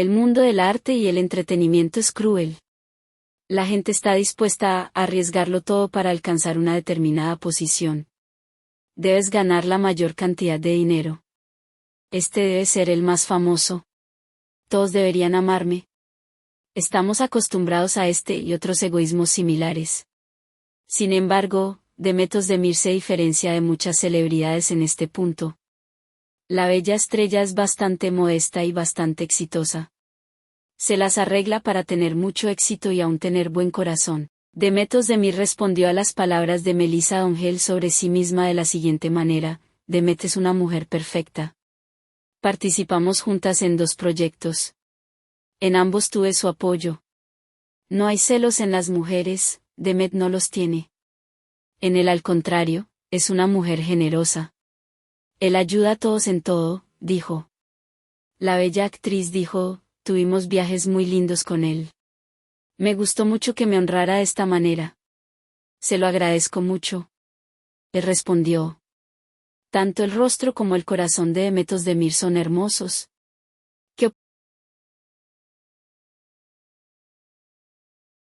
El mundo del arte y el entretenimiento es cruel. La gente está dispuesta a arriesgarlo todo para alcanzar una determinada posición. Debes ganar la mayor cantidad de dinero. Este debe ser el más famoso. Todos deberían amarme. Estamos acostumbrados a este y otros egoísmos similares. Sin embargo, Demetos de Mir se diferencia de muchas celebridades en este punto. La bella estrella es bastante modesta y bastante exitosa. Se las arregla para tener mucho éxito y aún tener buen corazón. Demetos de Mir respondió a las palabras de Melissa Ongel sobre sí misma de la siguiente manera, Demet es una mujer perfecta. Participamos juntas en dos proyectos. En ambos tuve su apoyo. No hay celos en las mujeres, Demet no los tiene. En él al contrario, es una mujer generosa. Él ayuda a todos en todo, dijo. La bella actriz dijo, tuvimos viajes muy lindos con él. Me gustó mucho que me honrara de esta manera. Se lo agradezco mucho. Él respondió. Tanto el rostro como el corazón de Demetos de Mir son hermosos,